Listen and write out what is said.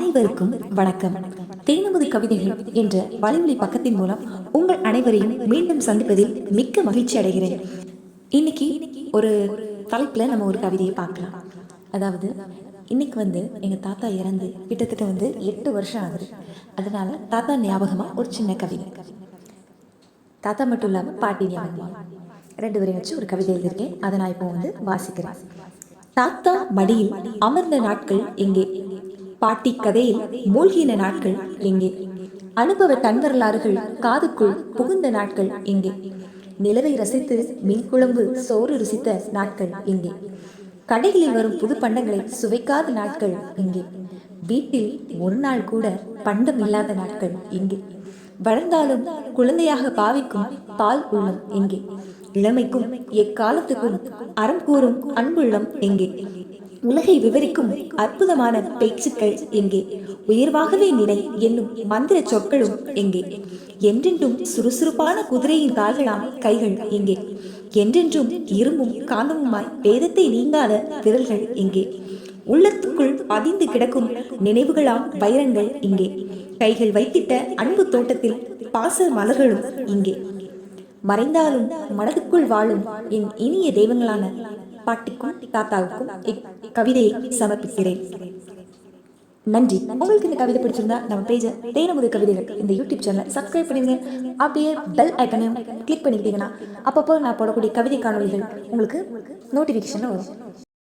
அனைவருக்கும் வணக்கம். தேனமுது கவிதைகள் என்ற வலைவலி பக்கத்தின் மூலம் உங்கள் அனைவரையும் மீண்டும் சந்திப்பதில் மிக்க மகிழ்ச்சி அடைகிறேன். இன்னைக்கு ஒரு தலைப்பில் நம்ம ஒரு கவிதையை பார்க்கலாம். அதாவது இன்னைக்கு வந்து எங்கள் தாத்தா இறந்து கிட்டத்தட்ட வந்து எட்டு வருஷம் ஆகுது. அதனால தாத்தா ஞாபகமாக ஒரு சின்ன கவிதை தாத்தா மட்டும் இல்லாமல் பாட்டி ஞாபகம். ரெண்டு பேரையும் வச்சு ஒரு கவிதை எழுதியிருக்கேன். அதை நான் இப்போ வந்து வாசிக்கிறேன். தாத்தா மடியில் அமர்ந்த நாட்கள் எங்கே? பாட்டி கதையில் மூழ்கின நாட்கள் எங்கே? அனுபவ தன்வரலாறுகள் காதுக்குள் புகுந்த நாட்கள் எங்கே? நிலவை ரசித்து மீன் குழம்பு சோறு ருசித்த நாட்கள் எங்கே? கடைகளில் வரும் புது பண்டங்களை சுவைக்காத நாட்கள் எங்கே? வீட்டில் ஒரு நாள் கூட பண்டம் இல்லாத நாட்கள் எங்கே? வளர்ந்தாலும் குழந்தையாக பாவிக்கும் பால் உள்ளம் எங்கே? இளமைக்கும் எக்காலத்துக்கும் அறம் கூறும் அன்புள்ளம் எங்கே? உலகை விவரிக்கும் அற்புதமான பேச்சுக்கள் எங்கே? உயர்வாகவே நிலை என்னும் மந்திர சொற்களும் எங்கே? என்றென்றும் சுறுசுறுப்பான குதிரையின் கால்களாம் கைகள் எங்கே? என்றென்றும் இரும்பும் காந்தமுமாய் வேதத்தை நீங்காத விரல்கள் எங்கே? உள்ளத்துக்குள் பதிந்து கிடக்கும் நினைவுகளாம் வைரங்கள் இங்கே கைகள் வைத்திட்ட அன்பு தோட்டத்தில் பாச மலர்களும் இங்கே மறைந்தாலும் மனதுக்குள் வாழும் என் இனிய தெய்வங்களான பாட்டிக்கும் தாத்தாவுக்கும் கவிதையை சமர்ப்பிக்கிறேன். நன்றி. உங்களுக்கு இந்த கவிதை பிடிச்சிருந்தா நம்ம பேஜை தேனமுது கவிதைகள் இந்த யூடியூப் சேனலை சப்ஸ்கிரைப் பண்ணிடுங்க. அப்படியே பெல் ஐக்கனையும் கிளிக் பண்ணிக்கிட்டீங்கன்னா அப்பப்போ நான் போடக்கூடிய கவிதை காணொலிகள் உங்களுக்கு நோட்டிஃபிகேஷன் வரும்.